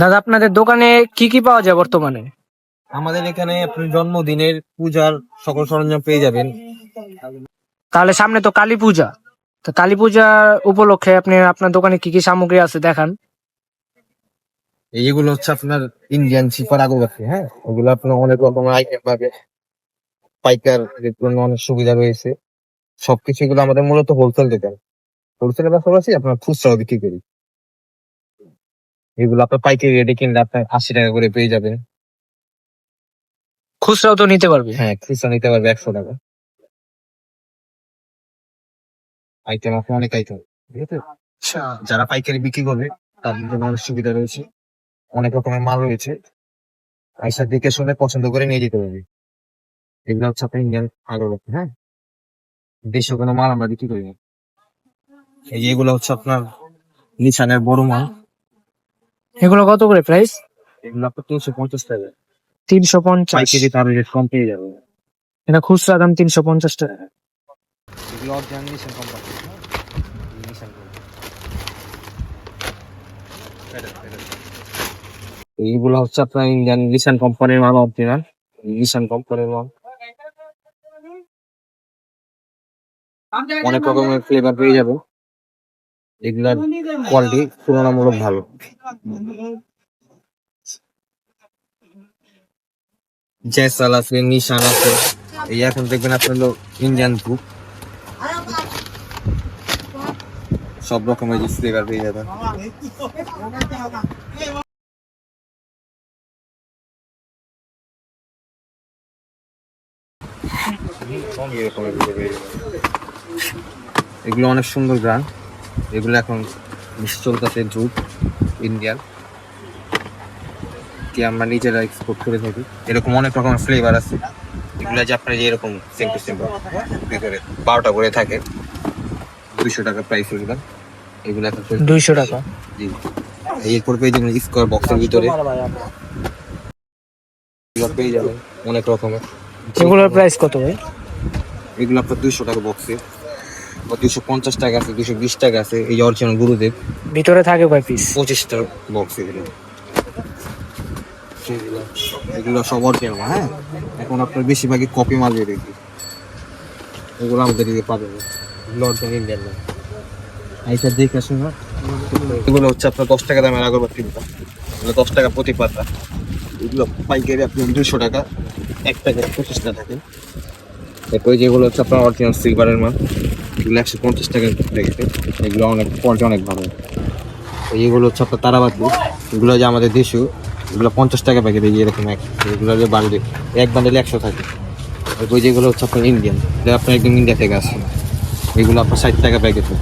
দাদা আপনাদের দোকানে কি কি পাওয়া যায় বর্তমানে? আমাদের এখানে আপনি জন্মদিনের পূজার সকল সরঞ্জাম পেয়ে যাবেন। তাহলে সামনে তো কালী পূজা। তো কালী পূজা উপলক্ষে আপনি আপনার দোকানে কি কি সামগ্রী আছে দেখান? এইগুলো হচ্ছে আপনার ইন্ডিয়ান চিপার আগরবাতি হ্যাঁ? ওগুলো আপনার অনেক রকমের আইটেম পাবে। পাইকার অনেক সুবিধা রয়েছে। সবকিছু এগুলো আমাদের মূলত হোলসেল দোকান হোলসেলের পাশাপাশি আপনার খুচরাও বিক্রি করি। এগুলো আপনার পাইকারি রেটে কিনলে আপনার আশি টাকা করে পেয়ে যাবেন। খুচরাও তো নিতে পারবে। হ্যাঁ খুচরা নিতে পারবে একশো টাকা। আইটেম আছে অনেক আইটেম ঠিক আছে? যারা পাইকারি বিক্রি করবে তাদের জন্য অনেক সুবিধা রয়েছে। অনেক রকমের মাল রয়েছে। আইসা দেখে শুনে পছন্দ করে নিয়ে যেতে পারবে। এগুলো হচ্ছে আপনার ইন্ডিয়ান আগরবাতি হ্যাঁ? দেশীয় কোনো মাল আমরা বিক্রি করি না। এই যে এগুলো হচ্ছে আপনার নিশানের বড় মাল। এগুলো কত করে প্রাইস এগুলো আপনার তিনশো পঞ্চাশ টাকা। তিনশো পঞ্চাশ। কেজি তার রেট কম পেয়ে যাবে। এটা খুচরা দাম তিনশো পঞ্চাশ টাকা। এগুলো অরিজিনাল নিশান কোম্পানি নিশান এইগুলো হচ্ছে আপনার ইন্ডিয়ান নিশান কোম্পানির মাল অরিজিনাল নিশান কোম্পানির মাল। অনেক রকমের ফ্লেভার পেয়ে যাবে। এগুলার কোয়ালিটি তুলনামূলক ভালো। জেসাল আছে, নিশান আছে। এই এখন দেখবেন আপনার হলো ইন্ডিয়ান গ্রুপ সব রকমের ফ্লেভার পেয়ে যাবেন। এগুলো অনেক সুন্দর গান এগুলো এখন চলতেছে জুট ইন্ডিয়ান কি আমরা নিজেরা এক্সপোর্ট করে থাকি। এরকম অনেক রকমের ফ্লেভার আছে। এগুলো যে আপনার যে এরকম সেম টু সেম ভিতরে বারোটা করে থাকে। দুইশো টাকা প্রাইস এগুলো। এগুলো এখন দুইশো টাকা? জি। এরপর পেয়ে যাবেন স্কোয়ার বক্সের ভিতরে। পেয়ে যাবেন। অনেক রকমের। এগুলোর প্রাইস কত ভাই? এগুলো আপনার দুইশো টাকা বক্সে দুশো পঞ্চাশ টাকা আছে দুশো বিশ টাকা আছে এই অরিজিনাল গুরুদেব। ভিতরে থাকে কয় পিস পঁচিশটা বক্স এগুলো। এগুলো- এগুলো সব অরিজিনাল হ্যাঁ? এখন আপনার বেশিরভাগই কপি মাল বের হয়েছে এগুলো আমাদের দিকে পাবেন অরিজিনাল ইন্ডিয়ান না। এইটা দেখে আসুন না এগুলো হচ্ছে আপনার দশ টাকা দামের আগরবাতি এগুলো দশ টাকা প্রতি পাতা। এগুলো পাইকারি আপনি দুশো টাকা এক টাকা পঁচিশটা থাকে এরপরে যেগুলো হচ্ছে আপনার অরিজিনাল সিলভারের মাল। এগুলো একশো পঞ্চাশ টাকা প্যাকেটে এগুলো অনেক কোয়ালিটি অনেক ভালো। এইগুলো হচ্ছে আপনার তারাবাতি। এগুলো যে আমাদের দেশীয় এগুলো পঞ্চাশ টাকা প্যাকেট এই এরকম এক এগুলো যে বান্ডেল এক বান্ডেলে একশো থাকে। এরপর যেগুলো হচ্ছে আপনার ইন্ডিয়ান যেটা আপনার একদম ইন্ডিয়া থেকে আসে এগুলো আপনার ষাট টাকা প্যাকেটে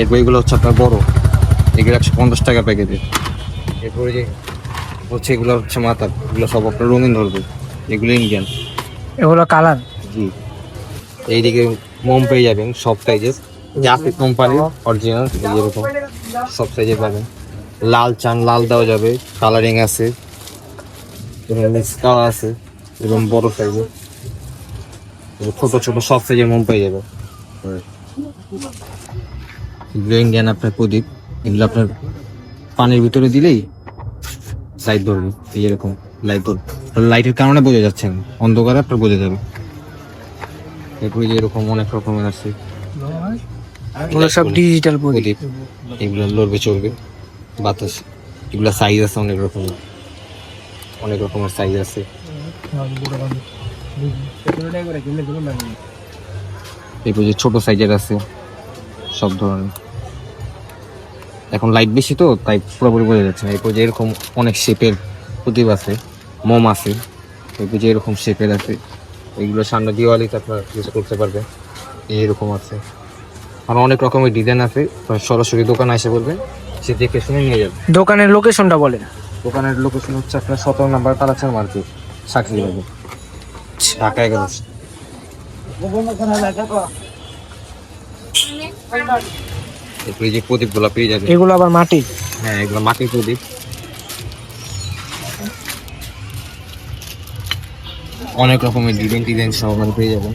এরপর এগুলো হচ্ছে আপনার বড় এগুলো একশো পঞ্চাশ টাকা প্যাকেটে এরপরে যে হচ্ছে এগুলো হচ্ছে মাথা এগুলো সব আপনার রঙিন ধরবে। এগুলো ইন্ডিয়ান এগুলো কালার? জি। এইদিকে মোম পেয়ে যাবেন, সব সাইজের জাফিক কোম্পানি অরিজিনাল এরকম সব সাইজের পাবেন। লাল চান, লাল দেওয়া যাবে কালারিং আছে মিক্স কালার আছে এবং বড় সাইজের ছোট ছোট সব সাইজের মোম পেয়ে যাবে এগুলো ইন্ডিয়ান আপনার প্রদীপ, এগুলো আপনার পানির ভিতরে দিলেই লাইট ধরবে, এই এরকম লাইট ধরবে। লাইটের কারণে বোঝা যাচ্ছে অন্ধকারে আপনার বোঝা যাবে। এরপরে যে এরকম অনেক রকমের আছে। এগুলো সব ডিজিটাল প্রদীপ। এগুলো লড়বে চলবে বাতাস এগুলো সাইজ আছে অনেক রকমের। অনেক রকমের সাইজ আছে। এরপর যে ছোট সাইজের আছে সব ধরনের। এখন লাইট বেশি তো তাই পুরোপুরি বোঝা যাচ্ছে না। এরপর যে এরকম অনেক শেপের প্রদীপ আছে মোম আছে এরপর যে এরকম শেপের আছে এগুলো সামনে দিওয়ালিতে আপনার ইউজ করতে পারবে এরকম আছে। আর অনেক রকমের ডিজাইন আছে। সরাসরি দোকানে এসে বলবেন সে দেখে শুনে নিয়ে যাবে দোকানের লোকেশনটা বলেন। দোকানের লোকেশন হচ্ছে আপনার সতেরো নাম্বার কালাচার মার্কেট সাকরি বাজার। ঢাকা এরপরে যে প্রদীপগুলো পেয়ে যাবে এগুলো আবার মাটি হ্যাঁ এগুলো মাটির প্রদীপ। অনেক রকমের ডিজাইন ডিজাইন সহ পেয়ে যাবেন।